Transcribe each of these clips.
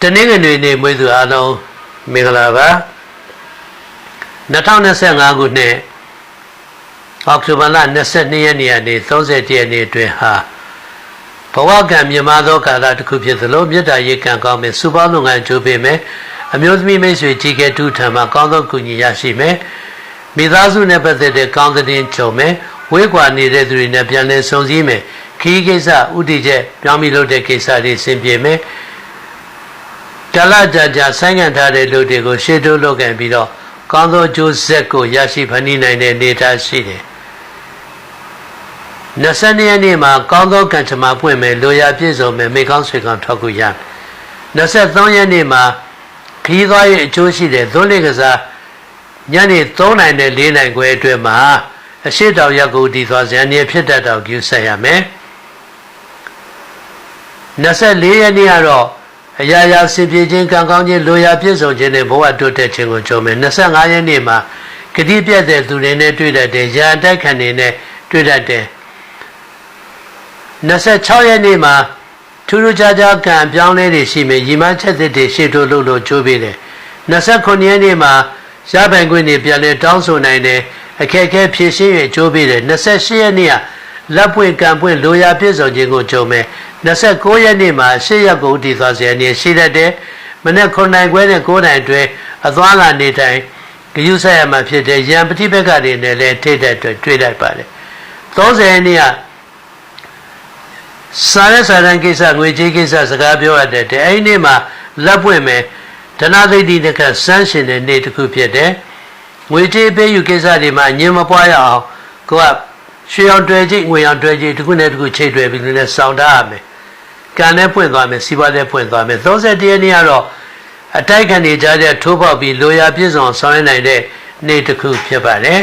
တနင်္ဂနွေနေ့မွေးသူအားလုံးမင်္ဂလာပါ2025ခုနှစ်အောက်တိုဘာလ22ရက်နေ့ကနေ30ရက်နေ့အတွင်းဟာဘဝကံမြမသောကာလတစ်ခုဖြစ်သလိုမေတ္တာရေကံကောင်းမယ်စုပေါင်းလုပ်ငန်းကြိုးပေးမယ်အမျိုးသမီးမိတ်ဆွေကြီးကဲတူထံမှာကောင်းသောကုညီရရှိမယ်မိသားစုနဲ့ပတ်သက်တဲ့ကောင်းတဲ့ကြုံမယ်ဝေးကွာနေတဲ့သူတွေနဲ့ပြန်လည်ဆုံစည်းမယ် ခီးကိစ္စဥတီချက်ပြောင်းပြီးလုပ်တဲ့ကိစ္စတွေဆင်ပြေမယ်တလကြကြဆိုင်းငံ့ထားတဲ့လူတွေကိုရှေ့တိုးလုပ်ကန်ပြီးတော့ကောင်းသောကျိုးဆက်ကိုရရှိဖန်တီးနိုင်တဲ့အနေအထားရှိတယ်22ရက်နေ့မှာကောင်းသောကံချမပွင့်မယ်လိုရာပြည့်စုံမယ်မိကောင်းဆွေကောင်းထောက်ကူရမယ်23ရက်နေ့မှာခီးသွားရဲ့အကျိုးရှိတဲ့သွန်းလေးကစားညနေ3နိုင်နဲ့4နိုင်ခွဲအတွင်းမှာအရှိတောင်ရက်ကိုတည်သွားဇန်နေဖြစ်တတ်တော့ကျူးဆက်ရမယ် 24ရက်နေ့ကတော့အရာရာစင်ပြေခြင်းကံကောင်းခြင်းလိုရာပြည့်စုံခြင်းနဲ့ဘဝတိုးတက်ခြင်းကိုကြုံမယ်25ရက်နေ့မှာဂတိပြတ်တဲ့သူတွေနဲ့တွေ့တတ်တယ်ရာတိုက်ခံတွေနဲ့တွေ့တတ်တယ်26ရက်နေ့မှာထူးထူးခြားခြားကံပြောင်းလဲတွေရှိမယ်ရီမန်းချက်တွေရှေ့ထိုးလို့လို့ကြိုးပေးတယ်29ရက်နေ့မှာရပိုင်ခွင့်တွေပြန်လဲတောင်းဆိုနိုင်တယ်အခက်အခဲဖြည့်ရှင်းရကြိုးပေးတယ်28ရက်နေ့ကလက်ပွင့်ကံပွင့်လိုရာပြည့်စုံခြင်းကိုကြုံမယ် 29ရက်နေ့မှာရှေ့ရက်ကိုတည်သွားစေအနေရှိတတ်တယ်မနေ့9နိုင်ခွဲနဲ့9နိုင်အတွင်းအသွားလာနေတိုင်းဂယုဆက်ရမှာဖြစ်တဲ့ရံပฏิဘက်ကတွေနဲ့လည်းထိတဲ့အတွက်တွေ့လိုက်ပါတယ်30ရက်နေ့ကစားရစားရန်ကိစ္စငွေကြေးကိစ္စစကားပြောရတဲ့အဲ့ဒီနေ့မှာလက်ပွင့်မယ်ဓနသိတိတကစမ်းရှင်တဲ့နေ့တစ်ခုဖြစ်တယ်ငွေကြေးပေးယူကိစ္စတွေမှာညင်မပွားရအောင်ကိုကရွှေအောင်တွဲကြည့်ငွေအောင်တွဲကြည့်တစ်ခုနဲ့တစ်ခုချိတ်တွဲပြီးလည်းစောင့်ထားရမယ် ကံနဲ့ပွင့်သွားမယ်စီးပွားနဲ့ပွင့်သွားမယ်31ရက်နေ့ကတော့အတိုက်ခံနေကြတဲ့ထိုးပေါက်ပြီးလိုရာပြည့်စုံဆောင်ရနိုင်တဲ့နေ့တစ်ခုဖြစ်ပါတယ်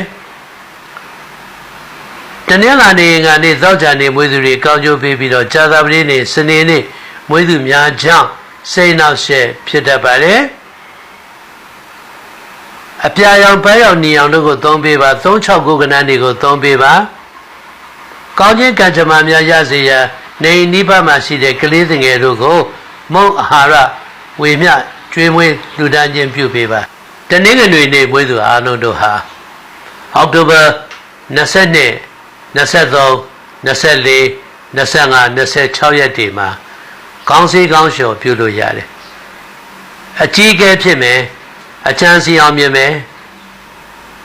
တနင်္လာနေ့ကနေသောကြာနေ့မွေးသူတွေကောင်းကျိုးပေးပြီးတော့ကြာသပတေးနေ့စနေနေ့မွေးသူများကြောင့်စိတ်နှောက်ရှက်ဖြစ်တတ်ပါတယ်အပြာရောင်ပန်းရောင်နီအောင်တို့ကိုသုံးပေးပါ369ကဏ္ဍတွေကိုသုံးပေးပါကောင်းခြင်းကံကြမ္မာများရစေရန် နေနိဗ္ဗာန်မှာရှိတဲ့ကလေးငယ်တို့ကိုမုံအာဟာရဝေမျှကျွေးမွေးလူဒန်းခြင်းပြုပေးပါတနင်္ဂနွေနေ့မွေးသူအားလုံးတို့ဟာအောက်တိုဘာ22 23 24 25 26ရက်တွေမှာကောင်းစီကောင်းလျှော်ပြုလို့ရတယ်အကြီးအကဲဖြစ်မယ်အချမ်းစီအောင်မြင်မယ်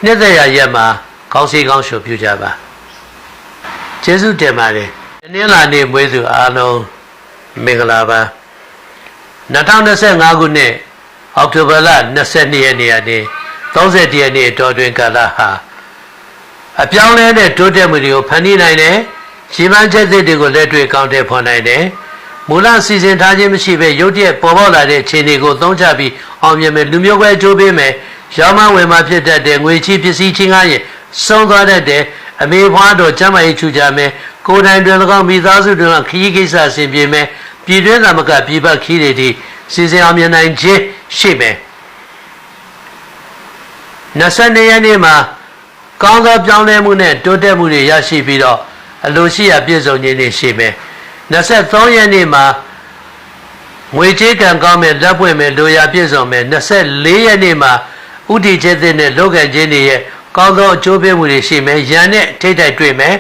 နှစ်သက်ရရက်မှာကောင်းစီကောင်းလျှော်ပြုကြပါကျေးဇူးတင်ပါတယ် တနင်္လာနေ့မွေးသူအားလုံးမင်္ဂလာပါ2025ခုနှစ်အောက်တိုဘာလ22ရက်နေ့ကနေ30ရက်နေ့တော်တွင်ကာလဟာအပြောင်းလဲတဲ့တိုးတက်မှုတွေကိုဖန်တီးနိုင်တယ်။ရှင်မချက်သစ်တွေကိုလက်တွေ့ကောင်းတဲ့ဖော်နိုင်တယ်။မူလစီစဉ်ထားခြင်းမရှိဘဲရုတ်တရက်ပေါ်ပေါက်လာတဲ့ခြေတွေကိုသုံးချပြီးအောင်မြင်မယ်လူမျိုးကွဲကြိုးပေးမယ်။ရောင်းမဝင်မှဖြစ်တတ်တဲ့ငွေချီးပစ္စည်းချင်းကားရဲ့စုံသွားတတ်တဲ့အမေဖွားတော်ကျမ်းမာရေးချူကြမယ်။ ကိုယ်တိုင်တွင်၎င်းမိသားစုတွင်ခရီးကိစ္စဆင်ပြေမယ်။ပြည်တွင်းသမကပြည်ပခီးတွေဒီစီစဉ်အောင်မြင်နိုင်ခြင်းရှိမယ်။22ရက်နေ့မှာကောင်းသောပြောင်းလဲမှုနဲ့တိုးတက်မှုတွေရရှိပြီးတော့အလိုရှိရာပြည့်စုံခြင်းတွေရှိမယ်23ရက်နေ့မှာငွေကြေးကံကောင်းမယ်လက်ပွင့်မယ်လိုရာပြည့်စုံမယ်24ရက်နေ့မှာဥတီချက်တဲ့နဲ့လောကခြင်းတွေရဲ့ကောင်းသောအကျိုးပေးမှုတွေရှိမယ်ရန်နဲ့ထိတ်တိုက်တွေ့မယ်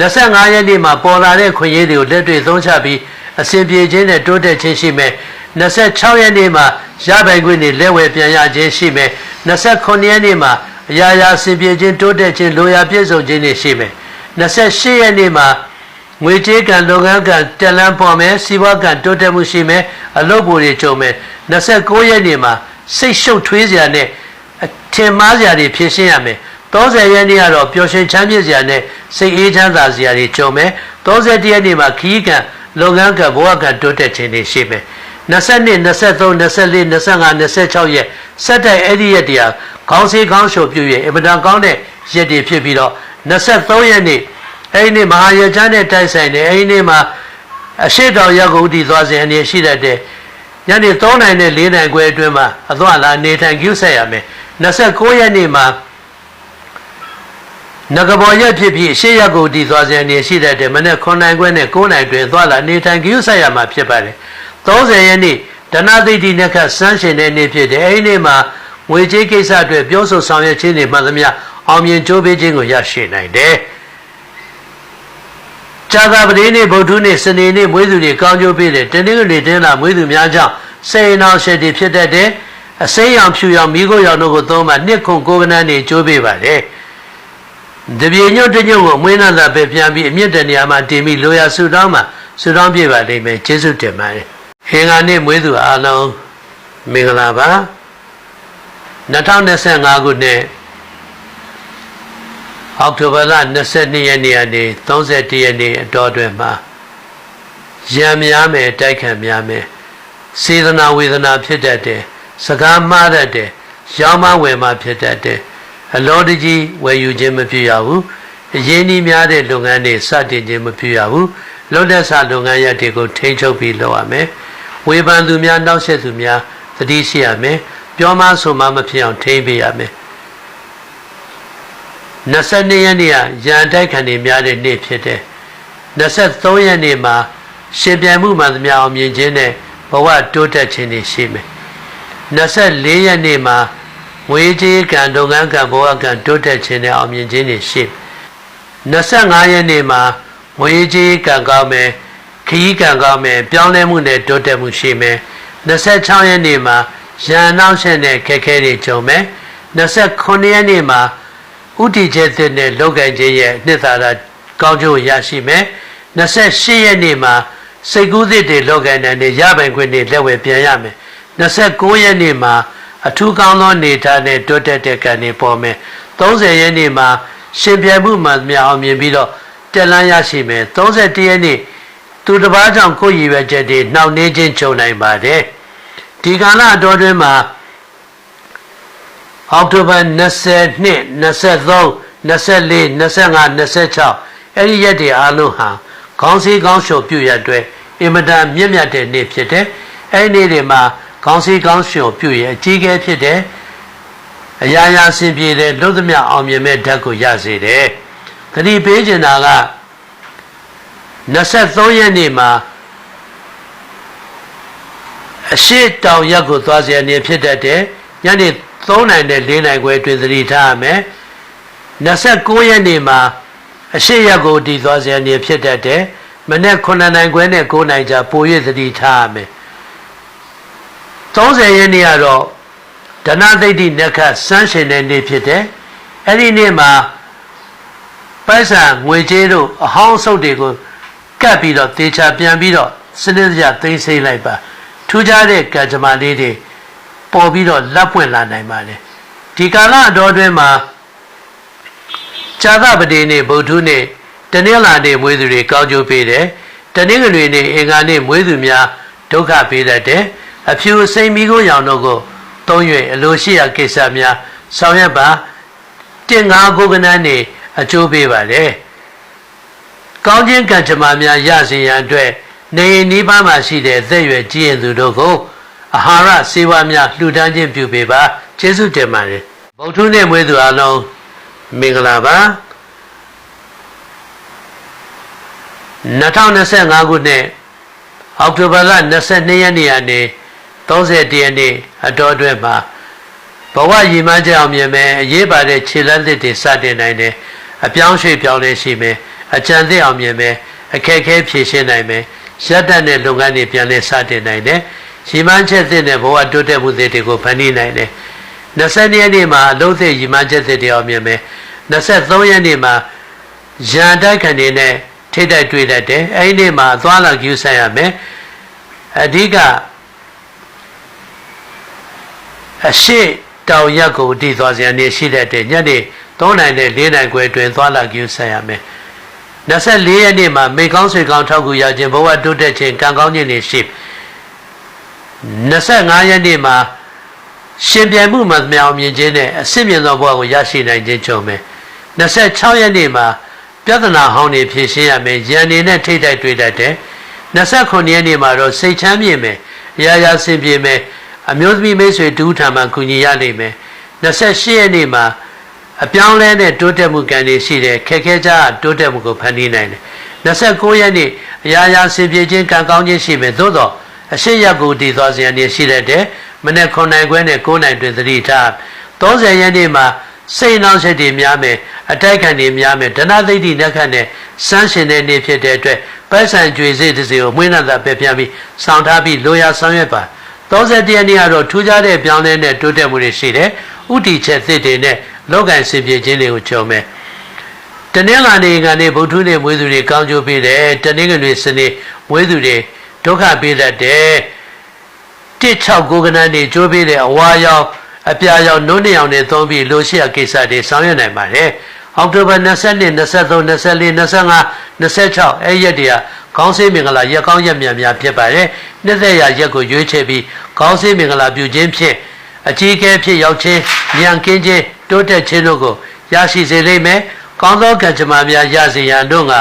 25ရက်နေ့မှာပေါ်လာတဲ့ခွင့်ရည်တွေကိုလက်တွေ့သုံးချပြီးအစဉ်ပြေခြင်းနဲ့တိုးတက်ခြင်းရှိမယ်26ရက်နေ့မှာရပိုင်ခွင့်တွေလက်ဝယ်ပြန်ရခြင်းရှိမယ်29ရက်နေ့မှာအရာရာစင်ပြေခြင်းတိုးတက်ခြင်းလိုရာပြည့်စုံခြင်းတွေရှိမယ်28ရက်နေ့မှာငွေကြေးကံလုပ်ငန်းကံတက်လန်းပေါ်မယ်စီးပွားကံတိုးတက်မှုရှိမယ်အလုပ်ပိုတွေကြုံမယ်29ရက်နေ့မှာစိတ်ရှုပ်ထွေးစရာနဲ့အထင်မှားစရာတွေဖြစ်ရှင်းရမယ် 30ရက်နေ့ကတော့ပျော်ရွှင်ချမ်းမြေ့စရာနဲ့စိတ်အေးချမ်းသာစရာတွေကြုံမယ်31ရက်နေ့မှာခီးကံလုပ်ငန်းကံဘဝကံတိုးတက်ခြင်းတွေရှိမယ်22 23 24 25 26ရက်စက်တိုက်အဲ့ဒီရက်တရားခေါင်းစည်းခေါင်းလျှော်ပြု၍အင်မတန်ကောင်းတဲ့ရက်တွေဖြစ်ပြီးတော့23ရက်နေ့အဲ့ဒီနေ့မဟာရချမ်းနဲ့တိုက်ဆိုင်တယ်အဲ့ဒီနေ့မှာအရှိတော်ရက်ကိုဥတည်သွားစဉ်အနေရှိတတ်တဲ့ညနေ3နိုင်နဲ့4နိုင်ခွဲအတွင်းမှာအသွားလာနေထိုင်ကျူးဆက်ရမယ်29ရက်နေ့မှာ နဂဘောရက်ဖြစ်ပြီးရှေ့ရက်ကိုတည်သွားစဉ်နေရှိတတ်တယ်မနေ့9နိုင်ခွဲနဲ့9နိုင်တွင်သွားလာနေထိုင်ကြည့်ဆက်ရမှာဖြစ်ပါတယ်30ရက်နေ့ဒနာသိတိနခစမ်းရှင်တဲ့နေ့ဖြစ်တယ်အဲဒီနေ့မှာငွေကြေးကိစ္စအတွက်ပြောဆိုဆောင်ရွက်ခြင်းတွေမှန်သမျှအောင်မြင်ကြိုးပေးခြင်းကိုရရှိနိုင်တယ်ကြာသာပတိနေ့ဗုဒ္ဓနေ့စနေနေ့မွေးသူတွေကောင်းကျိုးပေးတယ်တနင်္ဂနွေတင်းလာမွေးသူများကြောင့်စေနာရှည်တွေဖြစ်တတ်တယ်အစိမ်းရောင်ဖြူရောင်မိခိုးရောင်တို့ကိုသုံးမှနှစ်ခုကိုကနန်းနေကြိုးပေးပါတယ် တပြေညွတ်တညွတ်ကိုအမွေးနာသာပဲပြန်ပြီးအမြင့်တနေရာမှာတင်ပြီးလိုရာဆူတောင်းမှာဆူတောင်းပြပါလိမ့်မယ်ကျေးဇူးတင်ပါတယ်ဟင်္ဂါနေ့မွေးသူအားလုံးမင်္ဂလာပါ2025ခုနှစ်အောက်တိုဘာလ22ရက်နေ့ကနေ31ရက်နေ့အတော်အတွင်းမှာရံများမယ်တိုက်ခံများမယ်စေတနာဝေဒနာဖြစ်တတ်တယ်စကားမှားတတ်တယ်ရောင်းမဝယ်မှဖြစ်တတ်တယ် အလောတကြီးဝယ်ယူခြင်းမဖြစ်ရဘူးအရင်းနှီးများတဲ့လုပ်ငန်းတွေစတင်ခြင်းမဖြစ်ရဘူးလွတ်တဲ့စာလုပ်ငန်းရပ်တွေကိုထိန်းချုပ်ပြီးလုပ်ရမယ်ဝေဖန်သူများနောက်ဆက်သူများသတိရှိရမယ်ပြောမဆိုမှမဖြစ်အောင်ထိန်းပေးရမယ်22ရက်နေ့ကရန်တိုက်ခံနေများတဲ့နေ့ဖြစ်တယ်23ရက်နေ့မှာရှင်ပြိုင်မှုမှန်သမျှအောင်မြင်ခြင်းနဲ့ဘဝတိုးတက်ခြင်းတွေရှိမယ်24ရက်နေ့မှာ ငွေကြေးကံလုပ်ငန်းကံဘဝကံတိုးတက်ခြင်းနဲ့အောင်မြင်ခြင်းတွေရှိ25ရက်နေ့မှာငွေကြေးကံကောင်းမယ်ခရီးကံကောင်းမယ်ပြောင်းလဲမှုနဲ့တိုးတက်မှုရှိမယ်26ရက်နေ့မှာရန်နောက်ဆက်တဲ့ခက်ခဲတွေကြုံမယ်29ရက်နေ့မှာဥတီချက်သစ်နဲ့လောက်ကင်ခြင်းရဲ့နှစ်သာရကောင်းကျိုးရရှိမယ်28ရက်နေ့မှာစိတ်ကူးသစ်တွေလောက်ကင်တဲ့ရပိုင်ခွင့်တွေလက်ဝယ်ပြန်ရမယ်29ရက်နေ့မှာ အထူးကောင်းသောနေထားနဲ့တိုးတက်တဲ့ကံတွေပေါ်မယ်30ရက်နေ့မှာရှင်ပြိုင်မှုမှမြောင်အောင်မြင်ပြီးတော့တက်လန်းရရှိမယ်31ရက်နေ့သူတစ်ပါးကြောင့်ကိုယ်ရည်ရွယ်ချက်တွေနှောင့်နှေးခြင်းကြုံနိုင်ပါတယ်ဒီကာလအတော်တွင်မှာအောက်တိုဘာ22 23 24 25 26အဲ့ဒီရက်တွေအားလုံးဟာခေါင်းစည်းခေါင်းလျှော်ပြုရအတွက်အင်မတန်မြင့်မြတ်တဲ့နေ့ဖြစ်တယ်အဲ့ဒီနေ့တွေမှာ ကောင်းစီကောင်းရှင်ကိုပြုရဲ့အကြီးကဲဖြစ်တဲ့အရာရာစင်ပြေတဲ့လွတ်သမျှအောင်မြင်မဲ့ဓာတ်ကိုရစေတယ်။တတိပေးကျင်တာက23ရက်နေ့မှာအရှိတောင်ရက်ကိုသွားစရာနေဖြစ်တတ်တယ်။ညနေ3နိုင်နဲ့4နိုင်ခွဲတွင်သတိထားရမယ်။29ရက်နေ့မှာအရှိရက်ကိုတည်သွားစရာနေဖြစ်တတ်တယ်။မနေ့9နိုင်ခွဲနဲ့9နိုင်ကြာပို၍သတိထားရမယ်။ 30ရက်နေ့ကတော့ဒနသိတိနက္ခစမ်းရှင်တဲ့နေ့ဖြစ်တယ်အဲ့ဒီနေ့မှာပိုက်ဆံငွေကြေးတို့အဟောင်းဆုပ်တွေကိုကပ်ပြီးတော့တေချာပြန်ပြီးတော့စနစ်တကျသိမ်းဆည်းလိုက်ပါထူးခြားတဲ့ကံကြမ္မာလေးတွေပေါ်ပြီးတော့လက်ပွင့်လာနိုင်ပါတယ်ဒီကာလအတော်အတွင်းမှာဇာသပတိနေ့ဗုဒ္ဓနေ့တနင်္လာနေ့မွေးသူတွေကောင်းကျိုးပေးတယ်တနင်္ဂနွေနေ့အင်္ဂါနေ့မွေးသူများဒုက္ခပေးတတ်တယ် အဖြူစိမ်မီကိုရောင်တို့ကိုသုံး၍အလိုရှိရာကိစ္စများဆောင်ရွက်ပါတင်ငါကိုကနန်းနေအကျိုးပေးပါတယ်ကောင်းခြင်းကံကြမ္မာများရစေရန်အတွက်နေနိဗ္ဗာန်မှာရှိတဲ့သက်ရွယ်ကြည်ရင်သူတို့ကိုအာဟာရစေဝါများလှူဒန်းခြင်းပြုပေးပါကျေးဇူးတင်ပါတယ်ဗုဒ္ဓနဲ့မွေးသူအလုံးမင်္ဂလာပါ2025ခုနှစ်အောက်တိုဘာလ22ရက်နေ့ကနေ 31ရက်နေ့အတော်အတွင်းမှာဘဝရည်မှန်းချက်အောင်မြင်မယ်အရေးပါတဲ့ခြေလမ်းသစ်တွေစတင်နိုင်တယ်အပြောင်းရွှေ့ပြောင်းလဲရှိမယ်အကြံသစ်အောင်မြင်မယ်အခက်အခဲဖြေရှင်းနိုင်မယ်ရပ်တတ်တဲ့လုပ်ငန်းတွေပြန်လဲစတင်နိုင်တယ်ရည်မှန်းချက်သစ်နဲ့ဘဝတိုးတက်မှုသစ်တွေကိုဖန်တီးနိုင်တယ်20ရက်နေ့မှာအလုံးသစ်ရည်မှန်းချက်သစ်တွေအောင်မြင်မယ်23ရက်နေ့မှာရန်တိုက်ခံနေနဲ့ထိတ်တိုက်တွေ့တတ်တယ်အဲဒီနေ့မှာအသွားလာကြည့်ဆိုင်ရမယ်အဓိက အရှိတောင်ရက်ကိုတည်သွားစရာနေရှိတဲ့ညနေ3နိုင်နဲ့4နိုင်ခွဲအတွင်းသွားလာကြည့်ဆိုင်ရမယ်24ရက်နေ့မှာမေကောင်းဆွေကောင်းထောက်ကူရခြင်းဘဝတိုးတက်ခြင်းကံကောင်းခြင်းတွေရှိ25ရက်နေ့မှာရှင်ပြိုင်မှုမှမြောင်မြင်ခြင်းနဲ့အစစ်မြင်သောဘဝကိုရရှိနိုင်ခြင်းကြုံမယ်26ရက်နေ့မှာပြဿနာဟောင်းတွေဖြေရှင်းရမယ်ရန်နေနဲ့ထိတ်တိုက်တွေ့တတ်တယ်29ရက်နေ့မှာတော့စိတ်ချမ်းမြေ့မယ်အရာရာဆင်ပြေမယ် အမျိုးသမီးမိတ်ဆွေတူးထံမှကူညီရလိမ့်မယ်28ရက်နေ့မှာအပြောင်းလဲတဲ့တိုးတက်မှုကံတွေရှိတယ်ခက်ခဲကြတိုးတက်မှုကိုဖန်တီးနိုင်တယ်29ရက်နေ့အရာရာဆင်ပြေခြင်းကံကောင်းခြင်းရှိမယ်သို့တော့အရှိရက်ကိုတည်သွားစဉ်အနေရှိတတ်တယ်မနေ့9နိုင်ခွဲနဲ့9နိုင်တွင်သတိထား30ရက်နေ့မှာစိတ်နှောင့်ယှက်တွေများမယ်အတိုက်ခံတွေများမယ်ဒနာသိတိလက်ခတ်နဲ့စမ်းရှင်တဲ့နေ့ဖြစ်တဲ့အတွက်ပိုက်ဆံကြွေစိတ်တစ်စီကိုမွေးနှံသာပဲပြန်ပြီးဆောင်ထားပြီးလိုရာဆောင်ရွက်ပါ 31ရက်နေ့ကတော့ထူးခြားတဲ့ပြောင်းလဲတဲ့တိုးတက်မှုတွေရှိတယ်ဥတီချက်သစ်တွေနဲ့လောက်ကင်စင်ပြေခြင်းတွေကိုကြုံမယ်တနင်္လာနေ့ကနေဗုဒ္ဓနေ့မွေးသူတွေကောင်းကျိုးပေးတယ်တနင်္ဂနွေစနေမွေးသူတွေဒုက္ခပေးတတ်တယ်169ကနန်းနေကျိုးပေးတဲ့အဝါရောင်အပြာရောင်နုံးနေအောင်နဲ့သုံးပြီးလိုရှိရာကိစ္စတွေဆောင်ရွက်နိုင်ပါတယ်အောက်တိုဘာ22 23 24 25 26အဲ့ရက်တည်း ကခေါင်းစည်းမင်္ဂလာရက်ကောင်းရက်မြန်များဖြစ်ပါတယ်နှစ်သက်ရာရက်ကိုရွေးချယ်ပြီးခေါင်းစည်းမင်္ဂလာပြုခြင်းဖြင့်အကြီးအကဲဖြစ်ရောက်ခြင်းဉာဏ်ကင်းခြင်းတိုးတက်ခြင်းတို့ကိုရရှိစေလိမ့်မယ်ကောင်းသောကံကြမ္မာများရစေရန်တို့က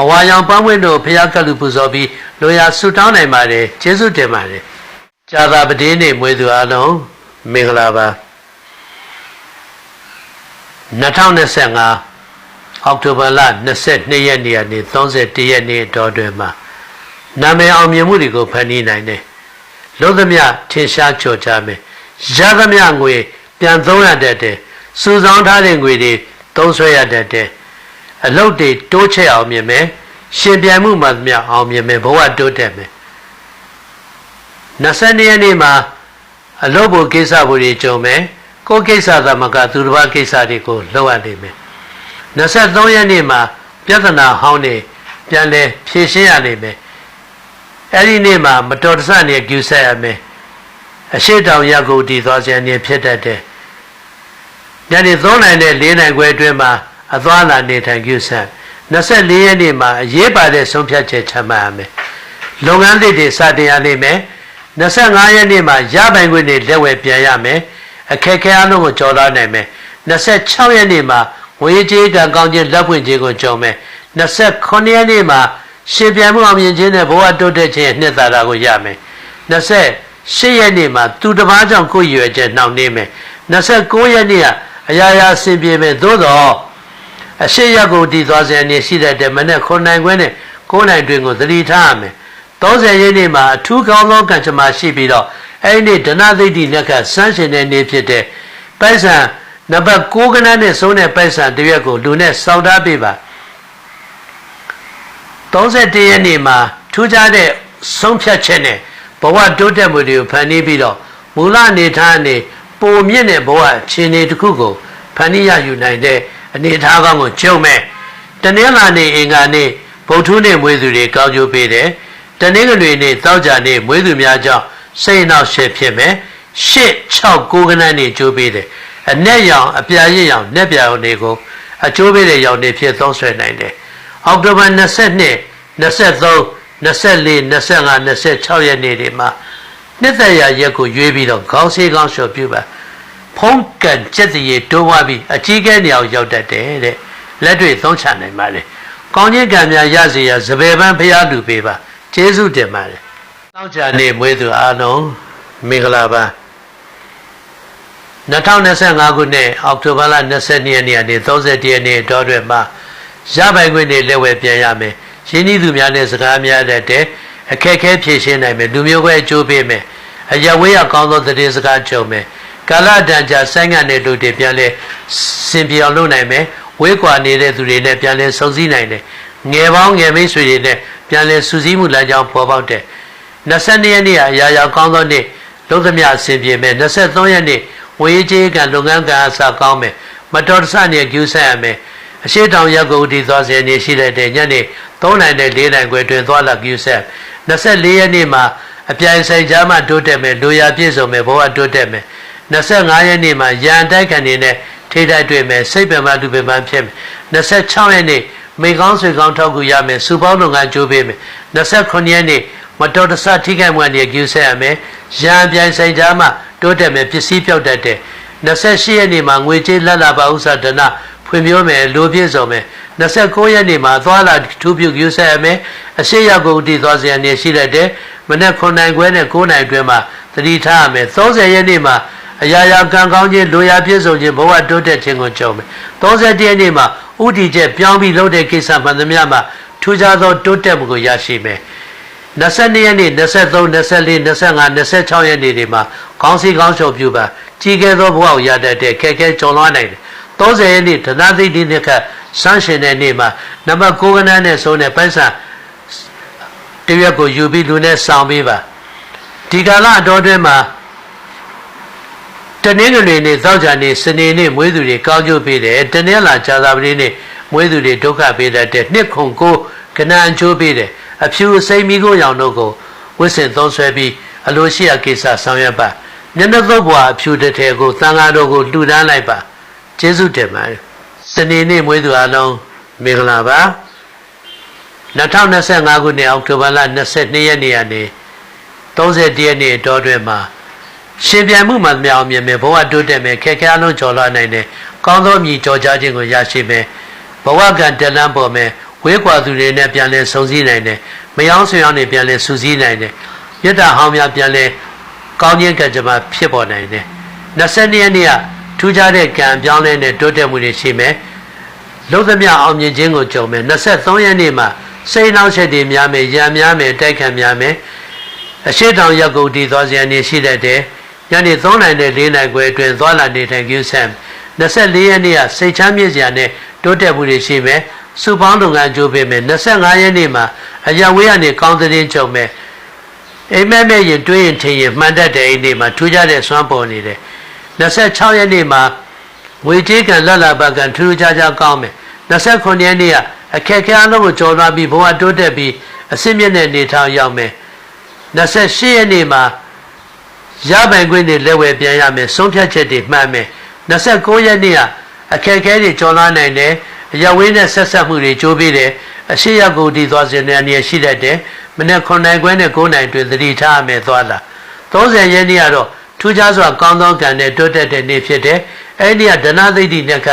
အဝါရောင်ပန်းဝင်းတို့ဖျားကလူပူဇော်ပြီးလိုရာဆုတောင်းနိုင်ပါတယ်ကျေးဇူးတင်ပါတယ်ဇာတာပတိနေ့မွေးသူအလုံးမင်္ဂလာပါ2025 အောက်တိုဘာလ22ရက်နေ့ကနေ31ရက်နေ့တော်တွင်မှာနာမည်အောင်မြင်မှုတွေကိုဖန်တီးနိုင်တယ်လုံးသမျှထင်ရှားကြော်ကြမယ်ရသမျှငွေပြန်သုံးရတတ်တယ်စူဆောင်းထားတဲ့ငွေတွေသုံးဆွဲရတတ်တယ်အလုတ်တွေတိုးချက်အောင်မြင်မယ်ရှင်ပြန်မှုမှမျှအောင်မြင်မယ်ဘဝတိုးတက်မယ်22ရက်နေ့မှာအလုတ်ဖို့ကိစ္စဖို့တွေကြုံမယ်ကိုယ်ကိစ္စသမကသူတစ်ပါးကိစ္စတွေကိုလုပ်ရနိုင်မယ် 23ရက်နေ့မှာပြဿနာဟောင်းနေပြန်လဲဖြေရှင်းရနိုင်မယ်အဲ့ဒီနေ့မှာမတော်တဆနဲ့ကျူဆက်ရမယ်အရှိတောင်ရက်ကိုတည်သွားခြင်းနေဖြစ်တတ်တယ်ညနေ3နိုင်နဲ့4နိုင်ခွဲအတွင်းမှာအသွားလာနေထိုင်ကျူဆက်24ရက်နေ့မှာအရေးပါတဲ့ဆုံးဖြတ်ချက်ချမှတ်ရမယ်လုပ်ငန်းသစ်တွေစတင်ရနိုင်မယ်25ရက်နေ့မှာရပိုင်ခွင့်တွေလက်ဝယ်ပြန်ရမယ်အခက်ခဲအလုံးကိုကြော်လာနိုင်မယ်26ရက်နေ့မှာ ဝေးကြေးကံကောင်းခြင်းလက်ဖွင့်ခြင်းကိုကြုံမယ်29ရက်နေ့မှာရှင်ပြန်မှုအောင်မြင်ခြင်းနဲ့ဘဝတိုးတက်ခြင်းနှစ်သာရကိုရမယ်28ရက်နေ့မှာသူတစ်ပါးကြောင့်ကိုယ်ရွယ်ချက်နှောင့်နှေးမယ်29ရက်နေ့ကအရာရာဆင်ပြေမယ်သို့တော့အရှိရက်ကိုတည်သွားစေနေရှိတဲ့မနဲ့9နိုင်ခွဲနဲ့9နိုင်တွင်ကိုသတိထားရမယ်30ရက်နေ့မှာအထူးကောင်းသောကံကြမ္မာရှိပြီးတော့အဲ့ဒီဒနာသိတိလက်ကစမ်းရှင်တဲ့နေ့ဖြစ်တဲ့ပိုက်ဆံ နံပါတ်6ကနန်းနဲ့ဆုံးတဲ့ပိုက်ဆံတရွက်ကိုလူနဲ့စောင့်ထားပေးပါ31ရက်နေ့မှာထူးခြားတဲ့ဆုံးဖြတ်ချက်နဲ့ဘဝတိုးတက်မှုတွေကိုဖန်တီးပြီးတော့မူလအနေထားနဲ့ပုံမြင့်တဲ့ဘဝအခြေအနေတစ်ခုကိုဖန်တီးရယူနိုင်တဲ့အနေထားကောင်းကိုကျုံမဲ့တနင်္လာနေ့အင်္ဂါနေ့ဗုဒ္ဓနေ့မွေးသူတွေကောင်းကျိုးပေးတယ်တနင်္ဂနွေနေ့တောက်ကြနေ့မွေးသူများကြောင့်စိတ်နှောက်ရှက်ဖြစ်မယ်ရှစ်6 9ခဏနေကျိုးပေးတယ် အ내ရောင်အပြာရစ်ရောင်내ပြာရောင်တွေကိုအကျိုးပေးတဲ့ရောင်တွေဖြစ်သုံးဆွဲနိုင်တယ်အောက်တိုဘာ22 23 24 25 26ရက်နေ့တွေမှာနှစ်သက်ရရက်ကိုရွေးပြီးတော့ခေါင်းဆေးကောင်းလျှော်ပြုပါဖုံးကန်ကျက်တရေတိုးဝါပြီးအကြီးကဲနေအောင်ရောက်တတ်တယ်တဲ့လက်တွေသုံးချနိုင်ပါလေကောင်းခြင်းကံများရစေရစပယ်ပန်းဖျားလူပေးပါကျေးဇူးတင်ပါတယ်တောက်ကြနေ့မွေးသူအားလုံးမင်္ဂလာပါ 2025ခုနှစ်အောက်တိုဘာလ22ရက်နေ့ကနေ31ရက်နေ့တောတွင်မှာရပိုင်ခွင့်တွေလက်ဝဲပြန်ရမယ်။ရင်းနှီးသူများနဲ့စကားများတဲ့တဲ့အခက်အခဲဖြေရှင်းနိုင်မယ်လူမျိုးပဲအကျိုးပေးမယ်။အရဝေးရကောင်းသောသတင်းစကားကြုံမယ်။ကာလတန်ကြာဆိုင်းငံ့တဲ့လူတွေပြန်လဲစင်ပြောင်လုပ်နိုင်မယ်။ဝေးကွာနေတဲ့သူတွေနဲ့ပြန်လဲစုံစည်းနိုင်တယ်။ငယ်ပေါင်းငယ်မိတ်ဆွေတွေနဲ့ပြန်လဲစူးစီးမှုလမ်းကြောင်းပေါ်ပေါက်တယ်။22ရက်နေ့အရာရာကောင်းသောနေ့လုံးသမျှအစဉ်ပြေမယ်23ရက်နေ့ ဝေးကြီးကလုပ်ငန်းကအစကောင်းမယ်မတော်တဆနဲ့ကျူးဆက်ရမယ်အရှိတောင်ရက်ကိုတည်သွားစေနေရှိတဲ့ညနေ3နိုင်နဲ့4နိုင်ခွဲတွင်သွားလာကျူးဆက်24ရက်နေ့မှာအပြိုင်ဆိုင်ကြားမှတိုးတက်မယ်လူရပြည့်စုံမယ်ဘဝတိုးတက်မယ်25ရက်နေ့မှာရန်တိုက်ခံနေတဲ့ထိတိုက်တွေ့မယ်စိတ်ပင်ပန်းလူပင်ပန်းဖြစ်မယ်26ရက်နေ့မိကောင်းဆွေကောင်းထောက်ကူရမယ်စူပေါင်းလုပ်ငန်းကြိုးပေးမယ်29ရက်နေ့မတော်တဆထိခိုက်မှုအနေကျူးဆက်ရမယ်ရန်ပြိုင်ဆိုင်ကြားမှ တိုးတက်မယ်ပစ္စည်းပြောက်တတ်တယ်28ရက်နေ့မှာငွေကြေးလက်လာပါဥစ္စာဒနာဖွံ့ဖြိုးမယ်လိုပြည့်စုံမယ်29ရက်နေ့မှာသွားလာထူးပြုယူဆရမယ်အရှိရောက်ကိုတည်သွားစရာနေရှိတတ်တယ်မနေ့9နိုင်ခွဲနဲ့9နိုင်တွဲမှာသတိထားရမယ်30ရက်နေ့မှာအရာရာကံကောင်းခြင်းလိုရာပြည့်စုံခြင်းဘဝတိုးတက်ခြင်းကိုကြုံမယ်31ရက်နေ့မှာဥတီချက်ပြောင်းပြီးလုပ်တဲ့ကိစ္စမှန်သမျှမှာထူးခြားသောတိုးတက်မှုကိုရရှိမယ် 22ရက်နေ့23 24 25 26ရက်နေ့တွေမှာခေါင်းစည်းခေါင်းလျှော်ပြုပါကြီးကဲသောဘဝကိုရတတ်တဲ့ခက်ခဲကြုံလွှားနိုင်တယ်30ရက်နေ့ဒနာသိတိနှစ်ခတ်ဆန်းရှင်တဲ့နေ့မှာနံပါတ်9ကဏ္ဍနဲ့ဆုံးတဲ့ပိုက်ဆံတရွက်ကိုယူပြီးလူနဲ့ဆောင်ပေးပါဒီကာလအတော်အတွင်းမှာတနင်္ဂနွေနေ့သောကြာနေ့စနေနေ့မွေးသူတွေကောင်းကျိုးပေးတယ်တနင်္လာကြာသပတေးနေ့မွေးသူတွေဒုက္ခပေးတတ်တဲ့နှစ်ခုကိုကဏ္ဍအကျိုးပေးတယ် အဖြူအစိမ်းမိကိုရောင်တို့ကိုဝစ်စင်သုံးဆွဲပြီးအလိုရှိရာကိစ္စဆောင်ရွက်ပါမျက်နှာသုတ်ဘွားအဖြူတစ်ထည်ကိုသံဃာတော်ကိုလှူဒန်းလိုက်ပါကျေးဇူးတင်ပါတယ်စနေနေ့မွေးသူအလုံးမင်္ဂလာပါ2025ခုနှစ်အောက်တိုဘာလ22ရက်နေ့ကနေ31ရက်နေ့အတော်တွင်မှာရှင်ပြန်မှုမှမြောင်မြင်မယ်ဘဝတိုးတက်မယ်ခက်ခဲအလုံးကျော်လွှားနိုင်တယ်ကောင်းသောမြည်ကြော်ကြားခြင်းကိုရရှိမယ်ဘဝကံတလန်းပေါ်မယ် ဝေးကွာသူတွေနဲ့ပြန်လဲဆုံစည်းနိုင်တယ်မယောင်းဆွေအောင်တွေပြန်လဲစူးစီးနိုင်တယ်မြတ်တာဟောင်းများပြန်လဲကောင်းခြင်းကံကြမ္မာဖြစ်ပေါ်နိုင်တယ်22ရက်နေ့ကထူးခြားတဲ့ကံပြောင်းလဲတဲ့တိုးတက်မှုတွေရှိမယ်လုံးသမျှအောင်မြင်ခြင်းကိုကြုံမယ်23ရက်နေ့မှာစိတ်နှောက်ချက်တွေများမယ်ရံများမယ်တိုက်ခံများမယ်အရှိတောင်ရက်ကုန်တည်သွားစရာနေရှိတတ်တယ်ညနေ3နိုင်နဲ့4နိုင်ခွဲအတွင်းသွားလာနေထိုင်ကြဆမ်24ရက်နေ့ကစိတ်ချမ်းမြေ့စရာနဲ့တိုးတက်မှုတွေရှိမယ် စုပေါင်းလုပ်ငန်းကြိုးပေးမယ်25ရက်နေ့မှာအရဝေးကနေကောင်းသတင်းချုပ်မယ်အိမ်မက်မဲ့ရင်တွေးရင်ထင်ရင်မှန်တတ်တဲ့အိမ်တွေမှာထူးခြားတဲ့စွမ်းပေါ်နေတယ်26ရက်နေ့မှာငွေကြေးကံလက်လာပကံထူးထူးခြားခြားကောင်းမယ်29ရက်နေ့ကအခက်အခဲအလုံးကိုကြော်လွှားပြီးဘဝတိုးတက်ပြီးအစစ်မြင့်တဲ့နေထောင်ရောက်မယ်28ရက်နေ့မှာရပိုင်ခွင့်တွေလက်ဝဲပြန်ရမယ်ဆုံးဖြတ်ချက်တွေမှတ်မယ်29ရက်နေ့ကအခက်အခဲတွေကြော်လွှားနိုင်တယ် အရဝေးနဲ့ဆက်ဆက်မှုတွေကြိုးပေးတယ်အရှိရကိုတည်သွားစဉ်တဲ့အနေရှိတတ်တယ်မနေ့9နိုင်ခွဲနဲ့9နိုင်တွင်သတိထားမယ်သွားလာ30ရက်နေ့ကတော့ထူးခြားစွာကောင်းသောကံနဲ့တိုးတက်တဲ့နေ့ဖြစ်တယ်အဲ့ဒီကဒနာသိတိနဲ့က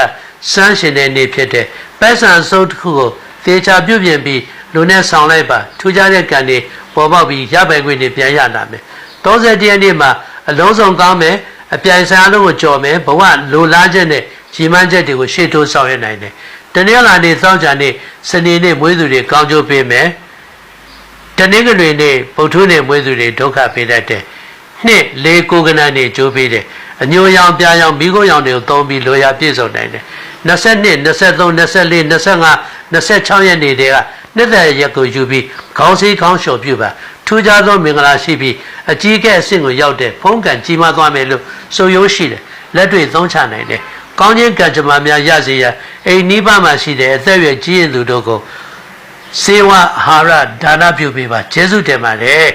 စမ်းရှင်တဲ့နေ့ဖြစ်တယ်ပတ်စံစုပ်တစ်ခုကိုသေချာပြုတ်ပြင်ပြီးလူနဲ့ဆောင်လိုက်ပါထူးခြားတဲ့ကံတွေပေါ်ပေါက်ပြီးရပိုင်ခွင့်တွေပြန်ရလာမယ်30ရက်နေ့မှာအလုံးစုံကောင်းမယ်အပြိုင်ဆိုင်အလုံးကိုကြော်မယ်ဘဝလိုလားချက်နဲ့ကြီးမှန်းချက်တွေကိုရှေ့တိုးဆောင်ရနိုင်တယ် တနင်္လာနေ့စောင့်ကြနေ့စနေနေ့မွေးသူတွေကောင်းကျိုးပေးမယ်တနင်္ဂနွေနေ့ပုထုနေ့မွေးသူတွေဒုက္ခပေးတတ်တယ်နှစ်လေးကိုကနန်နေ့ကြိုးပေးတယ်အညိုရောင်ပြာရောင်မိခိုးရောင်တွေကိုသုံးပြီးလိုရာပြည့်စုံနိုင်တယ်22 23 24 25 26ရက်နေ့တည်းကနှစ်သက်ရက်ကိုယူပြီးခေါင်းစည်းခေါင်းလျှော်ပြုပါထူးခြားသောမင်္ဂလာရှိပြီးအကြီးကဲအဆင့်ကိုရောက်တဲ့ဖုံးကံကြီးမားသွားမယ်လို့ဆိုရိုးရှိတယ်လက်တွေ့သုံးချနိုင်တယ် ကောင်းခြင်းကံကြမ္မာများရစေရန်အိမ်နိဗ္ဗာန်မှာရှိတဲ့အသက်အရွယ်ကြီးရင်သူတို့ကိုစေဝအာဟာရဒါနပြုပေးပါကျေးဇူးတင်ပါတယ်